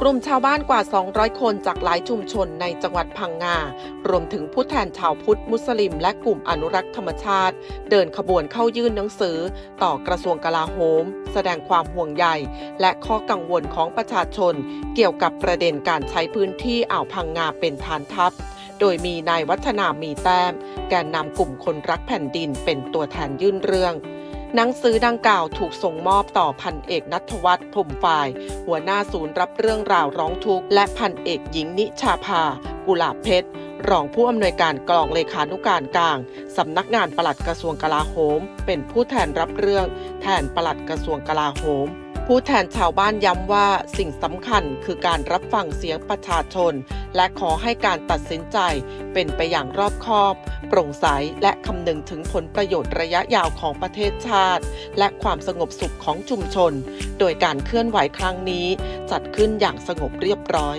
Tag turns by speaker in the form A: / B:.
A: กลุ่มชาวบ้านกว่า 200 คนจากหลายชุมชนในจังหวัดพังงา รวมถึงผู้แทนชาวพุทธ มุสลิม และกลุ่มอนุรักษ์ธรรมชาติ เดินขบวนเข้ายื่นหนังสือ ต่อกระทรวงกลาโหม แสดงความห่วงใย และข้อกังวลของประชาชน เกี่ยวกับประเด็นการใช้พื้นที่อ่าวพังงาเป็นฐานทัพ โดยมีนายวัฒนามีแต้ม แกนนำกลุ่มคนรักแผ่นดินเป็นตัวแทนยื่นเรื่อง หนังสือดังกล่าวถูกส่งมอบต่อพันเอกนัทวัฒน์พรมฝ่าย หัวหน้าศูนย์รับเรื่องราวร้องทุกข์และพันเอกหญิงนิชาภา กุหลาบเพชรรองผู้อำนวยการกองเลขานุการกลางสำนักงานปลัดกระทรวงกลาโหม เป็นผู้แทนรับเรื่อง แทนปลัดกระทรวงกลาโหม ผู้แทนชาวบ้านย้ำว่าสิ่งสำคัญคือการรับฟังเสียงประชาชน และขอให้การตัดสินใจเป็นไปอย่างรอบคอบ โปร่งใสและคำนึงถึงผลประโยชน์ระยะยาวของประเทศชาติ และความสงบสุขของชุมชน โดยการเคลื่อนไหวครั้งนี้ จัดขึ้นอย่างสงบเรียบร้อย